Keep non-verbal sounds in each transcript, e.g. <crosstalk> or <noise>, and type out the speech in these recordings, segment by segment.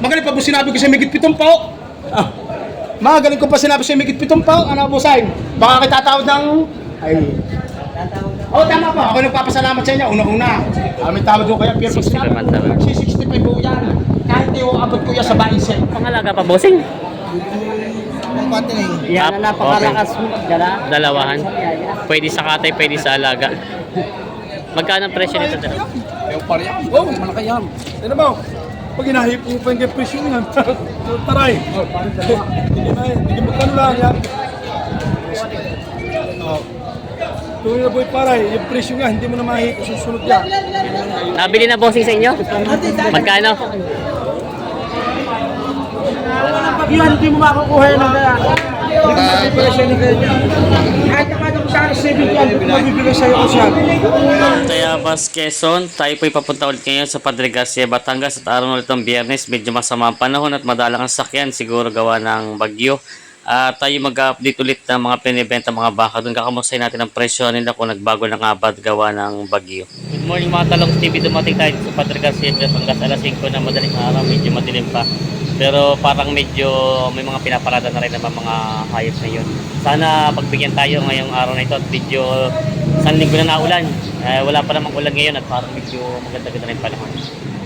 Magaling pa po sinabi ko sa migit pitong pao. Ah. Magaling ko pa sinabi sa migit pitong pao. Ano po sa Baka kitatawad ng... Ay. Oh, tama po. Ako nagpapasalamat sa inyo. Una-una. Ah, may tawad ko kaya. Pero 65 man tawad. Si 65 po yan. Kahit di ko abot ko yan sa baisip. Pangalaga pa, bossing. Yan na napakalakas mo. Dala. Dalawahan. Pwede sa katay, pwede sa alaga. <laughs> Magkano ang presyo nito? Yung pare yan. Oh, malaki yan. Ano ba? Pag inahipo mo pa yung presyo yan. <laughs> Taray. Hindi na yan. Hindi mo kano lang yan. Tuloy na boy paray, yung presyo nga, hindi mo na mahipo susunod yan. Nabili na bossing sa inyo? Magkano? Yun, hindi mo makukuha yun ng dala. Kahit naman ako sa akin, 7 yan, mabibigay sa'yo ko siya. Tayabas, Quezon. Tayo po'y papunta ulit ngayon sa Padre Garcia, Batangas at araw ulit ng biyernes. Medyo masama ang panahon at madalang ang sakyan siguro gawa ng bagyo. At tayo mag-update ulit ng mga pinibenta mga baka doon. Kakamustahin natin ang presyo nila kung nagbago ng abad gawa ng bagyo. Good morning mga talong TV. Dumating tayo sa Padre Garcia, Batangas. Alas 5 na madaling araw. Medyo madilim pa. Pero parang medyo may mga pinaparada na rin naman mga hayop na yun. Sana pagbigyan tayo ngayong araw na ito at medyo isang linggo na naulan. Eh, wala pa namang ulan ngayon at parang medyo maganda-ganda na yung panahon.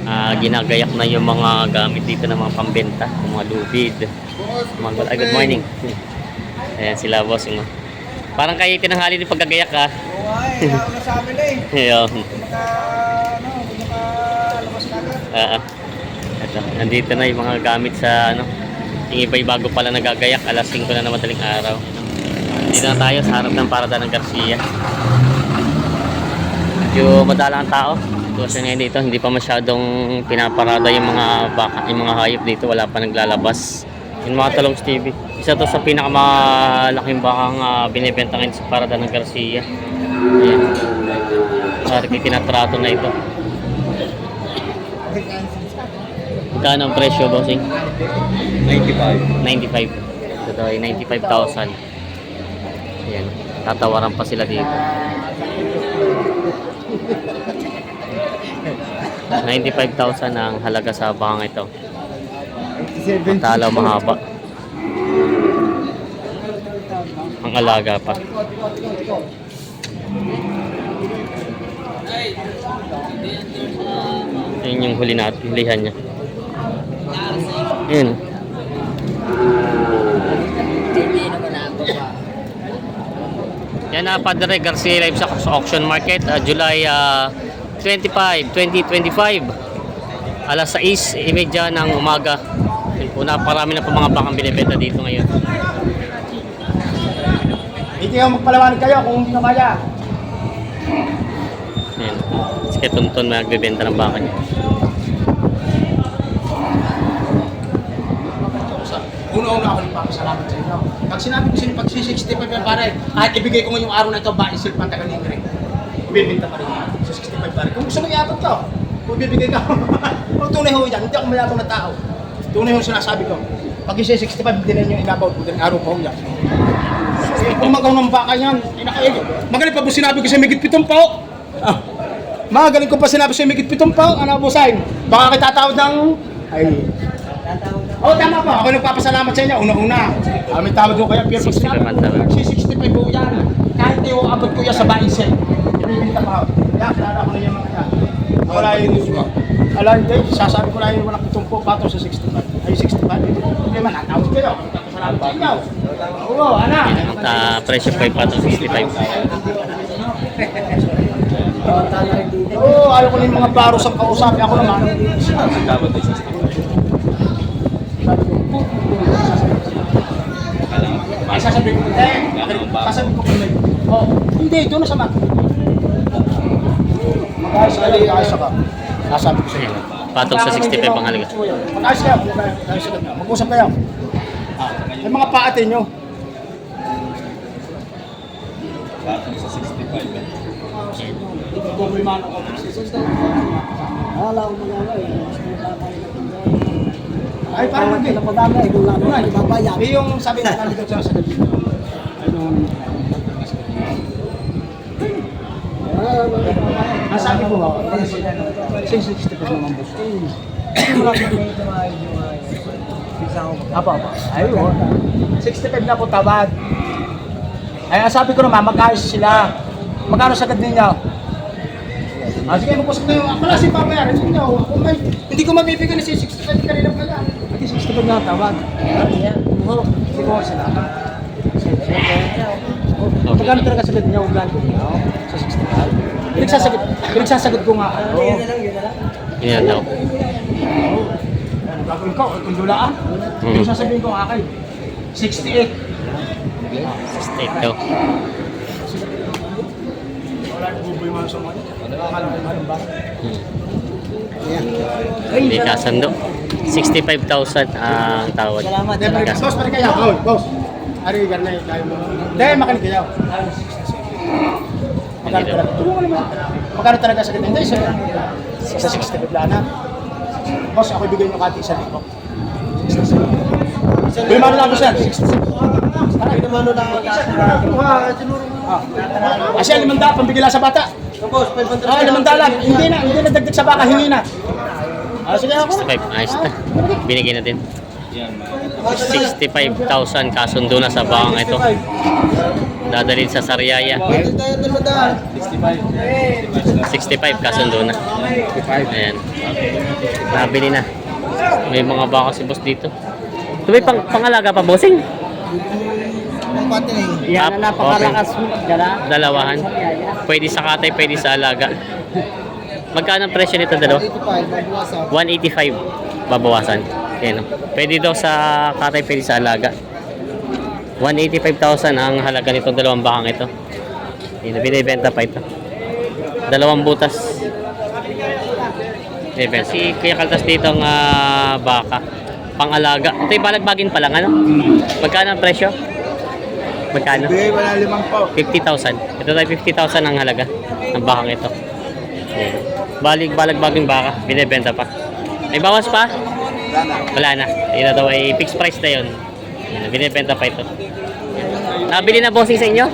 Ah, ginagayak na yung mga gamit dito ng mga pambenta, mga lubid. Mga, ay, good morning. Ayan sila boss. Yung, parang kayo tinanghali din pagkagayak ah. Ay, ako na sa amin eh. <laughs> Ayun. Maka, ano, makalabas na agad. Ah, ah. Ito, nandito na yung mga gamit sa ano. Yung iba'y bago pala nagagayak, alas 5 na na madaling araw. Dito na tayo sa harap ng parada ng Garcia. Medyo madalang ang tao. Kasi ngayon dito, hindi pa masyadong pinaparada yung mga baka, yung mga hayop dito, wala pa naglalabas. Yung mga talong TV. Isa to sa pinakamalaking bakang uh, binibenta ngayon sa parada ng Garcia. Ayan. Parang tinatrato na ito. Magkano ang presyo, bossing? 95. 95. Ito ay 95,000. Ayan. Tatawaran pa sila dito. 95,000 ang halaga sa bakang ito. Talaw mahaba. Ang alaga pa. Ayun yung huli natin, hulihan niya. Ayun. Yan na Padre Garcia live sa auction market uh, July ah, 25, 2025 alas 6.30 ng umaga Yun po, naparami na po mga bakang binibenta dito ngayon Hindi kayo magpalawanan kayo kung hindi na kaya. Ayan. Si Ketunton magbibenta ng baka niya Una-una ako nagpapasalamat sa inyo. Pag sinabi ko sa inyo, pag si 65 pa pare, kahit ibigay ko ngayong araw na ito, ba isil pa taga libre. Bibinta pa rin yan. Sa 65 pare. Kung gusto mo iabot to, kung bibigay ka, <laughs> kung tunay ho yan, hindi ako mayabang na tao. Tunay ho sinasabi ko. Pag si 65, hindi na nyo inabaw, kung araw ho yan. Kung magaw ng baka yan, inakaig. Magaling pa po sinabi ko sa migit pitong pao. Ah. Magaling ko pa sinabi sa migit pitong pao, ano po sa Baka kitatawad ng... Ay, Oh, tama po. Ako nagpapasalamat sa inyo. Una-una. Ah, may tawad ko kaya. 65 man tawad. Si 65 po yan. Kahit di ko abot ko yan sa baisip. Ibibinta pa ako. Kaya, kilala ko na yung mga yan. Wala yun. Wala hindi. Sasabi ko na yun walang pitumpo pato sa 65. Ay, 65. Problema, natawad kayo. Ako nagpapasalamat sa inyo. Oo, anak. At ah, presyo po ay pato 65 Oo, oh, ayaw ko na yung mga baro sa kausapin. Ako naman. Ay, sasabihin ko, eh, sasabihin ko kung may, oh, hindi, doon na sa mat. Mag-ayos ka, mag-ayos ka. Sasabi ko sa iyo. Patong sa 65 ang halaga. Mag-ayos kayo, mag-ayos kayo. Mag-usap kayo. Ah, may mga paate nyo. Wala ko mga eh. Ay, parang hindi. Napadami eh, kung lalo na, ibabayan. Eh, yung sabi na nandito sa sa gabi. Ay, nung... Ang sabi ko, 660 pa naman boss. Apo, apo. Ayun. 65 na po tabad. Ay, sabi ko naman, magkaayos sila. Magkano sagad ninyo? Ah, sige, magpusok na yung... Wala si Papa yan. Sige na, kung may... Hindi ko mabibigyan na si 65 kanina pala. Hindi 65 na tabad. Oo. Hindi ko sila. Magkano talaga sagad niya? Niya? Sa 65. Pinagsasagot, pinagsasagot ko nga. Oo. Yan daw. Gagawin ko? Kung dulaan? Hmm. Yung sasabihin ko ang akin, 68. State daw. Wala na buboy mga ba? Hmm. Hindi kasando. 65,000 ang tawad. Salamat, boss, pare kayo. Boss. Ari, garna yung kayo mo. Hindi, makinig kayo. Magkano talaga? Tulungan naman. Magkano talaga sa ganito? Hindi, sir. Sa 60 lang na. Boss, ako ibigay nyo kati isa libo. 67. May mano lang ako, sir. 67. May mano lang ako. Ah, siya, limanda, pambigay lang sa bata. Ah, limanda lang. Hindi na, hindi na dagdag sa baka, hingi na. Ah, sige ako. 65. Ayos na. Binigay natin. 65,000 kasundo na sa bawang ito. Dadalhin sa Sariaya. 65 kasundo na. Ayan. Nabili na. May mga baka si boss dito. Ito may pang pangalaga pa, bossing? Yan na napakalakas. Dala. Dalawahan. Pwede sa katay, pwede sa alaga. Magkano ang presyo nito dalawa? 185 babawasan. Ayan, oh. Pwede daw sa katay, pwede sa alaga. 185,000 ang halaga nitong dalawang bakang ito. Ayan, binibenta pa ito. Dalawang butas. Binibenta. Si Kuya Kaltas dito ang ah, baka. Pangalaga. Ito yung balagbagin pa lang, ano? Magkano ang presyo? Magkano? Bigay wala limang po. 50,000. Ito tayo 50,000 ang halaga ng bakang ito. Ayan. Balik balag bagong baka, binebenta pa. May bawas pa? Wala na. Na daw ay fixed price na yun. Ayan, Binebenta pa ito. Nabili na bossing sa inyo?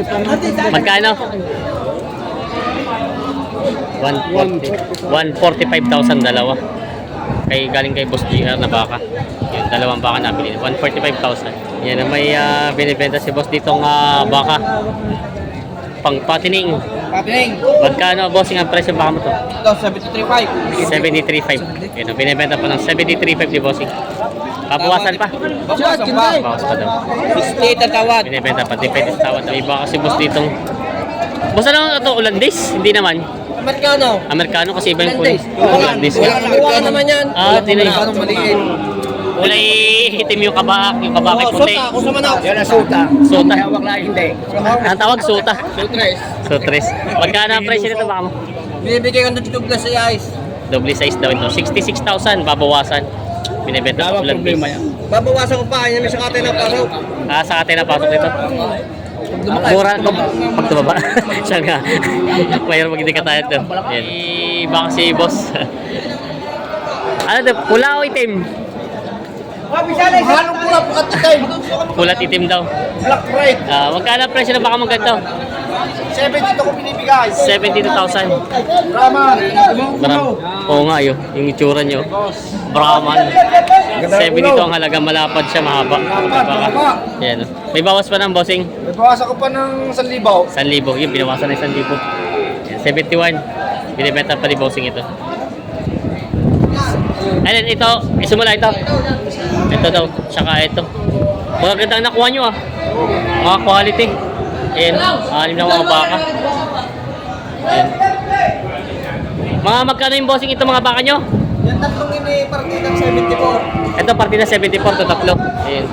Magkano? 140 145,000 dalawa. Kay galing kay Boss GR na baka. Yun, dalawang baka nabili. 145,000. Yan may ah, binibenta si Boss ditong ah, baka. Pang patining. Papiling. Magkano bossing ang presyo baka mo to? Ito, 73.5. 73.5. Yan, binibenta pa ng 73.5 ni bossing. Pabawasan pa. Bawas pa. Bawas pa daw. 68 ang tawad. Binibenta pa. Depende sa tawad. May baka si boss ditong... Boss ano ito? Ulandis? Hindi naman. Amerikano. Amerikano kasi iba yung kulay. Ulandis. Walang Amerikano naman yan. Ah, tinay. Amerikanong maliit. Kulay itim yung kabak, yung kabak ay puti. suta. Sa manok. Yan ang suta. Suta. Hawak lang hindi. Ang tawag suta. Sutres. Sutres. Magkano ang presyo nito baka mo? Binibigay ko ng sa ice. Double size daw ito. 66,000 babawasan. Binibenta sa Ulandis. Babawasan ko pa. Yan may sakate na pasok. Ah, sa atin na pasok nito. Mura ko pag tumaba. <laughs> Siya nga. Mayroon magiging katayat to. Yan. Eh, baka si boss. ano to? Pula o itim? Halong pula po katatay. Pula at itim daw. Black red. Ah, magkano presyo na baka? 70 ito ko binibigay. 72,000. Brahman. Marami. Oo nga yun. Yung itsura nyo. Brahman. 72 ang halaga. Malapad siya. Mahaba. Baka. Yan. May bawas pa ng bossing. May bawasan ko pa ng 1,000. 1,000. Yung binawasan na 1,000. Yan, 71. Binibenta pa ni bossing ito. Ayun, ito. Isumula ito. Ito daw. Tsaka ito. Mga gandang nakuha nyo ah. Mga quality. Ayan. Anim na mga baka. Ayan. Mga magkano yung bossing ito mga baka nyo? Yan tatlong ini partidang 74. Ito partida 74 to tatlo. Ayan.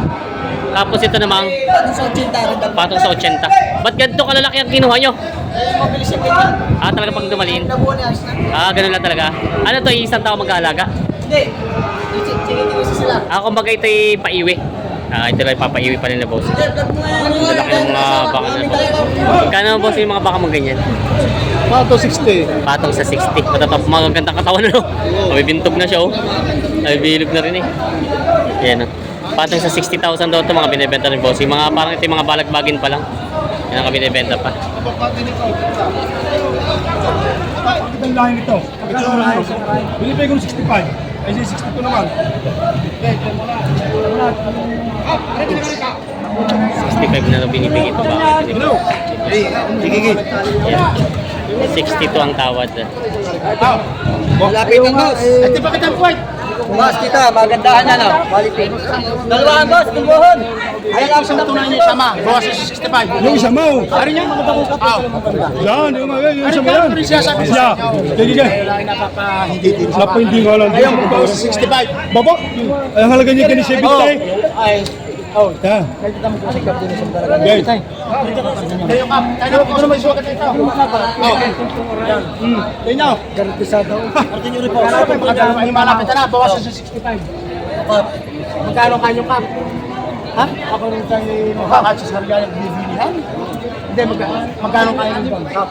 Tapos ito namang Ano sa 80 rin daw. patong sa 80. Ba't ganito kalalaki ang kinuha nyo? Mabilis yung ganyan. Ah, talaga pag dumaliin. Ah, ganun lang talaga. Ano to, isang tao mag-aalaga? Hindi. Sila. Ah, kumbaga ito'y paiwi. Ah, ito lang papaiwi pa nila boss. Malaki ng mga baka na boss. Magkano boss yung mga baka mo ganyan? Pato 60. Patong sa 60. Matatap magagandang katawan na no. Mabibintog na siya oh. Nabibilog na rin eh. Yan oh. Patong sa 60,000 daw ito mga binibenta ni boss. Yung mga parang ito yung mga balagbagin pa lang. Yan ang binibenta pa. Ito ang lahi nito. Ito ang lahi. Binibigay ko ng 65. Ay, 62 naman. 65 na lang binibigay pa ba? Hello. Sige, sige. Yan. 62 ang tawad. Malapit ang boss. At di ba kita point? Boss, kita, magandahan na lang. Quality. Dalawa boss, tumuhon. Ayan ang isang tunay niya sama. Sa 65. Yung isa mo. Ano niya? Aw. Yan, yung mga yung Ano isa mo ka yan. ano siya sabi Siya. Sige, sige. Kailangan napapahindi din sa Napa hindi ko alam. Bawas sa 65. Baba. Ay, ang halaga niya kani Oh. 70. Ay. Oh. Yan. Guys. Kayo ka. Tayo kung ano may suwagat ito. Oh. Yan. Hmm. Tayo. Garantisado. Nyo rin po. Ay, malapit na. Bawas sa 65. Magkano kanyo ka? Ha? Ako rin tayo sa sarili ng binibilihan. Hindi, magka- magkano kayo ng? Kap.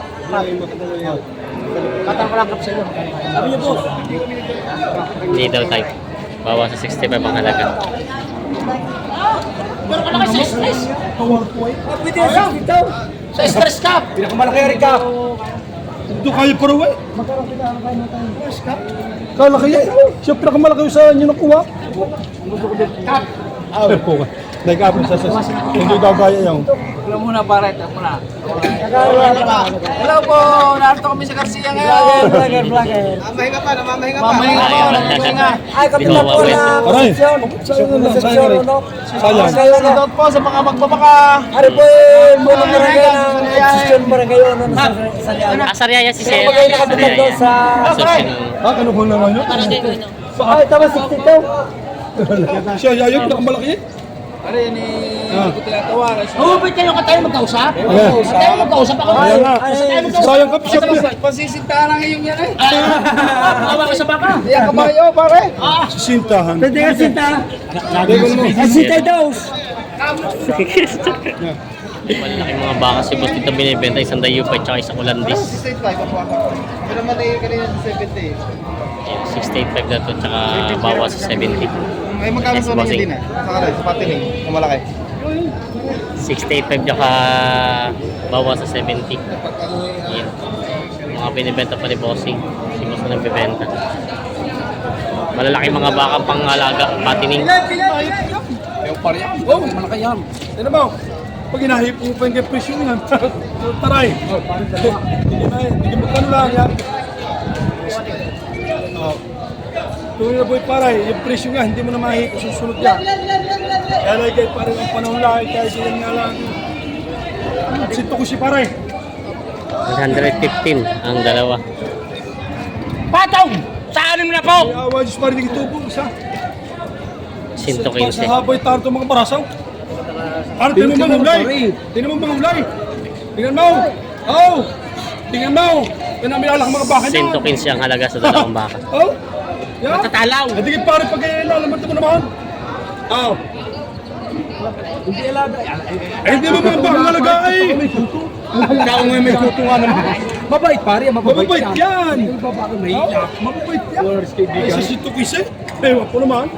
Katang ko lang kap sa iyo. Sabi niyo po. Needle type. Bawas sa 65 ang halaga. Meron ka na kayo sa stress. Pwede yan, ikaw. Sa stress ka. Pinakamalaki rin ka. Ito kayo pero eh. Kala kaya. Siya pinakamalaki sa inyo nakuha. Kap. Ay, po. Nag-apple sa sa. Hindi daw gaya yung. Hello muna, pare. Ito muna. Hello po. Narito kami sa Garcia ngayon. Vlogger, vlogger. Mamahinga pa, mamahinga pa. Mamahinga pa. Mamahinga. Ay, kapitan po na sayang na rin. Sayang. Shoutout po sa mga magbabaka. Ari po eh, muna barangay ng konsesyon barangay ano na sa Sariaya. Asariaya si Sir. Bagay nakabutag doon sa... Ah, kanukuha naman yun. Ay, tama 62. Siya, yayo, pinakamalaki. Ari, ni... Ah. Ko tinatawa. Mahupit kayo ka tayo magkausap. Ayan. Tayo magkausap ako. Ayan nga. Ay, Sayang ka, siya. Pasisintahan ang iyong yan eh. Ah, Awa ka sa baka. Iyan kabayo, pare. Ah, Sisintahan. Pwede ka sinta. Dego mo. Sinta daw. Malaki mga baka si Boss dito binibenta. Isang dayupay tsaka isang ulandis. 65 ako ako. Pero mali kanina sa 70. Yan, 68 na to tsaka bawas sa 70. Ay, magkano Yes, sa bossing. din eh? Sa kalay, sa patining, kung malaki. 68 tsaka bawas sa 70. Yan. Mga binibenta pa ni Bossing. Si Boss na nagbibenta. Malalaki mga baka pang alaga, patining. Yung pare yan. Oh, malaki yan. Ano ba? Pag inahip mo pa yung presyo yan. <laughs> Taray. Hindi na eh. Hindi mo kano lang yan. Oh. Tuloy na boy paray, yung presyo nga, hindi mo na mahihip susunod yan. Kaya lang kay paray ang panahon lang, kaya sila nga lang. Sito ko si paray. 115 ang dalawa. patong! Saan mo na po? May awa Diyos paray, hindi tubo isa. 115. Sa haboy tarto mga barasaw. Ano, tingnan mo mga ulay. Tingnan mo mga ulay. Tingnan mo. Oh! Tingnan mo. Mo yung mga baka niya. 115 ang halaga sa dalawang baka. Oh! Yan. Tatalaw. At digit pare pag ilalaman mo naman. Oh. Hindi alaga. Eh, hindi mo mga baka nalaga ay. Ikaw nga may tutunga naman. Mabait pare, Mababait yan. Babae may Oh, Mababait yan. Ay, sa sito ko isa. Eh, wag ko naman.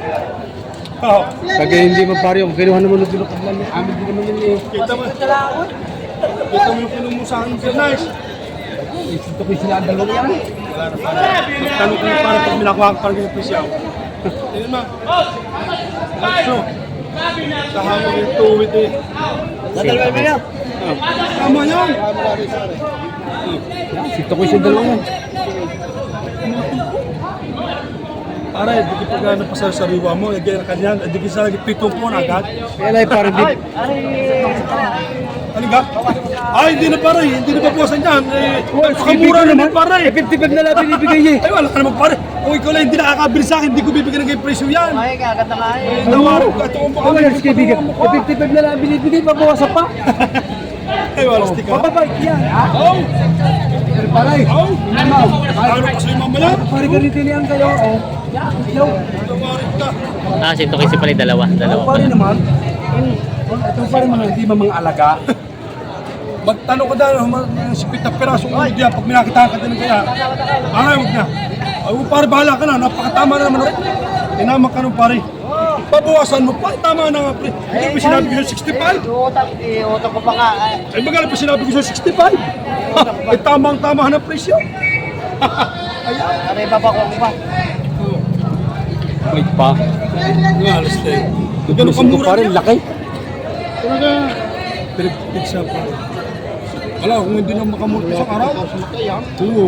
Oh. Kaya hindi man pare, kung kinuha naman ng bilok naman, amin din naman yun eh. Kita mo. Kita mo yung pinong mo sa akin. Nice. Ito ko sila ang dalawang yan. Magtanong ko yung pare pag minakuha ka parang yung presyaw. Tingnan mo. Ito. Sa hamon yung tuwid eh. Dadalawa mo yan. Oh. Tama yan. Ito ko. Pare, di kita gano'n pa sa sariwa mo, eh, gaya kanyan, di kita lagi pitong po na agad. Kaya lang pare, di. Ano ka? Ay, hindi na pare, hindi na babawasan yan. Eh, napakamura naman pare. Eh, 55 na lang binibigay niya. Ay, wala ka naman pare. Kung ikaw lang hindi nakakabili sa akin, hindi ko bibigyan ng presyo yan. Ay, kaganda nga eh. Eh, nawarong ka, ito ang baka. Ano yan, kaibigan? Eh, 55 na lang binibigay, mabawasan pa. <laughs> Ay, wala stika. Mababait yan. Oh, Pare, oh. Ano pa sa'yo mamaya? pare ganito niyan kayo. Oh. Yo, Tawarin ka. Ah, 115 pala yung dalawa. Dalawa pare pala. naman. Ito pare mga hindi mga alaga. <laughs> Magtanong ka dahil, mga sipit na pirasong ulo diyan pag minakita ka din kaya. Ay, huwag na. Ay, huwag pare, bahala ka na. Napakatama na naman. Tinaman ka nung pare. Babawasan mo pa, tama na nga pre. Hindi ko sinabi ko sa 65. Utang, eh, utang ko pa nga. Ay, magkano pa sinabi ko sa 65? Ay, tamang-tama na presyo. Ano yung baba ko pa? May pa. Nga, alas na eh. Ganun pa rin, niya. laki. Talaga, pinagpigsa pa. Wala, kung hindi na makamulti sa araw. Oo.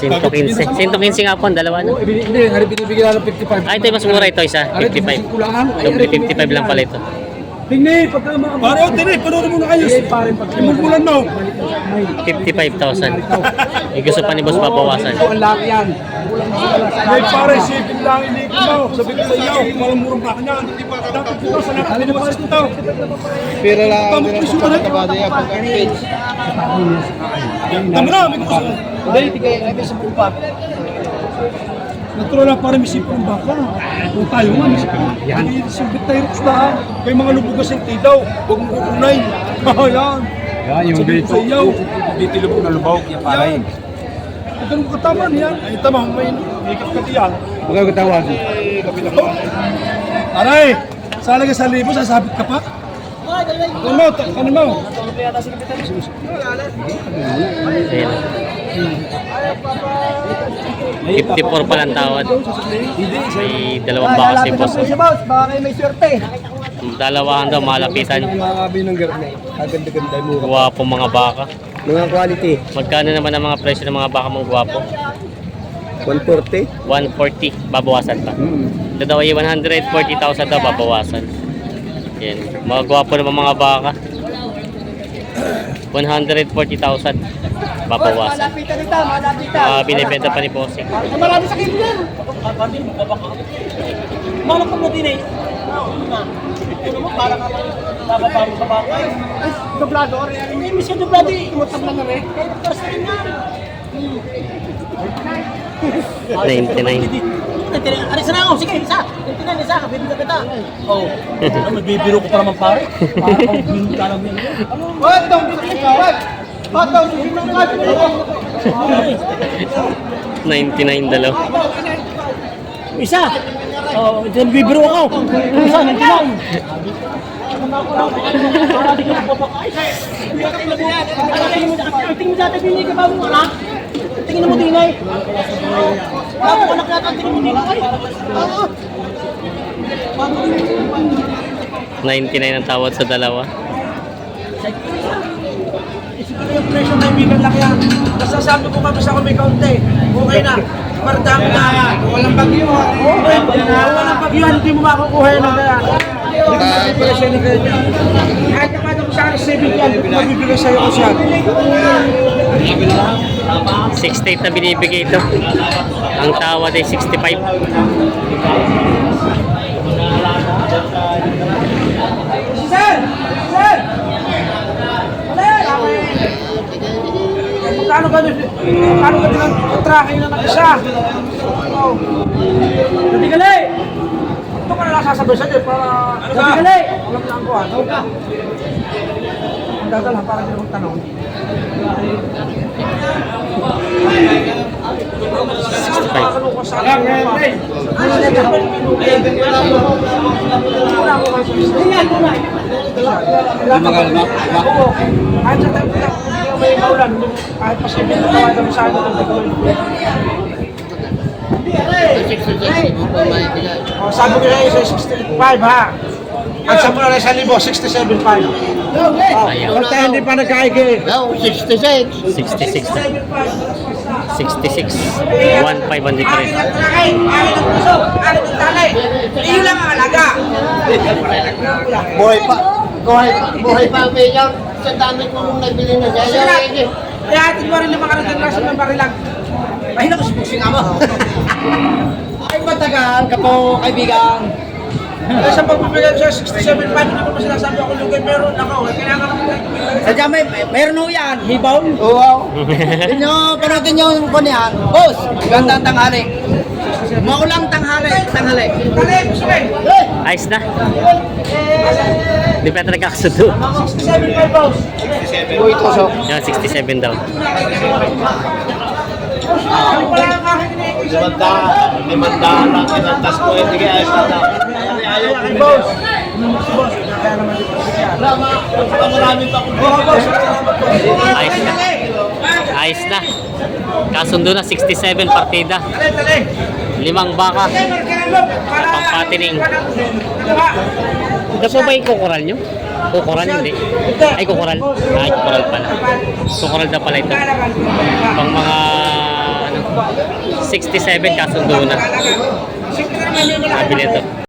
115. 115 nga po, ang dalawa na. Hindi, hari binibigyan lang ng 55. Ay, ito mas mura ito, isa. 55. Kulangan. Doble 55 lang pala ito. Tingnan, pagka mga Pare, o, tini, panoorin mo na kayo. Imugulan mo. 55,000. Eh, gusto pa ni boss babawasan. Ang laki yan. May pare, sipin lang inikot mo. Sabi ko sa iyo, kung walang murang baka niyan. Dapat dito sa natin lumakas nito. Pero lang, Tama ko presyo pa rin. Tama na, may gusto. Hindi, tigay, ay sabong pa. Natural lang para may sipin ng baka. Kung tayo nga, may sipin. Yan. Sibit tayo rin sa May mga lubugas yung tidaw. Huwag mong kukunay. <laughs> Yan. Yan, yung ko dito. Dito lubog na lubog, yan pala Yan. yun. Ito nung katama niyan. Ay, tama, may may kakati yan. Magkakatawag. Aray! Sana ka sa libo, sasabit ka pa? Ano mo? ta- Ano mo? Ayan. 54 pa lang tawad. May dalawang baka si boss. boss, baka kayo may swerte. Dalawahan daw, malapitan. Mga kabi ng garne. Aganda-ganda yung mura. Gwapo mga baka. Mga quality. Magkano naman ang mga presyo ng mga baka mong gwapo? 140. 140, babawasan pa. Hmm. Ito daw ay 140,000 daw babawasan. Yan. Mga gwapo naman mga baka. 140,000 babawasan. Malapitan nito, malapitan. Uh, binibenta pa ni Bossing. Ah, marami sa kilo yan. Bandil mo, babak ako. Malak mo din eh. Ano mo, parang nababa mo sa bata. Doblado or yan. Hindi, miss ka doblado eh. Lang 99 titirin. Aris na ako, sige, isa. Titirin, isa, bibigyan kita. Oo. Oh. Ano, magbibiro ko pa naman pare. Parang <laughs> biro ka lang yan. What? Ang biro ka? What? Patong, sige na lang. 99 dalaw. Isa. Oh, diyan bibiro ako. Isa, 99. Parating mo pa pa. Parating mo dati, binigay ka ba mo, ha? Tingin mo dinay. Bago ko nakita tingin mo dinay. Ah. 99 ang tawad sa dalawa. Yung presyo kaibigan lang yan. Basta sabi ko kami sa kami kaunti. Okay na. Mardami na. Walang bagyo. Okay. Walang bagyo. Hindi mo makukuha yan kaya. Kahit na kada mo sa akin 7 yan. Mabibigay sa'yo ko siya. 68 na binibigay ito. Ang tawad ay 65. Sir! Sir! Magkano ka Magkano ka din ang tracking na nag-isa? Dati gali! Ito ka na lang sasabihin sa'yo para... Dati gali! Alam niya ang kuhan. Ang dadala para hindi naman tanong. Kahit sa tayo kahit pa siya na tawagan mo sa akin ang gagawin. Oh, sabi ko na sa 65 ha. Ang sa muna na sa libo, 67.5. Ayaw. Kung tayo hindi pa nagkaigi. 66 na. 66. 1.5 ang Akin ang trakay, akin ang puso, akin ang talay. Iyo lang ang alaga. Buhay pa. Buhay, buhay pa mayor. Sa dami ko mong nabili na Sige lang. Kaya atin mo rin yung mga regenerasyon ng barilang. Mahina ko si Buksing Ama. Ay, matagal ka po, kaibigan. Kaya sa pagbibigay sa 67.5, hindi ko pa sinasabi ako lugay, pero nako, kailangan ako Sadya may, mayroon ho yan. Hibaw. Oo. <laughs> Inyo, panotin nyo yung kanya yan. Boss, ganda tanghali. Maulang tanghali. Tanghali. Tali, gusto eh. Ayos na. Hindi pa talaga kasundo. 67.5 boss. Uy, tusok. Yan, 67 daw. Iniisip? Limandaan lang. Tas ko, hindi kaya ayos na. Ayaw ko. Boss. Boss, kaya naman dito. Marami pa akong Oo, boss. Ayos na. Ayos na. Kasundo na 67 partida. Limang baka. Pampatining. Ito po ba yung kukural nyo? Kukural hindi. Ay, kukural. Ay, kukural pala. Kukural na pala ito. Pang mga 67 kasundo na. Kabili ito.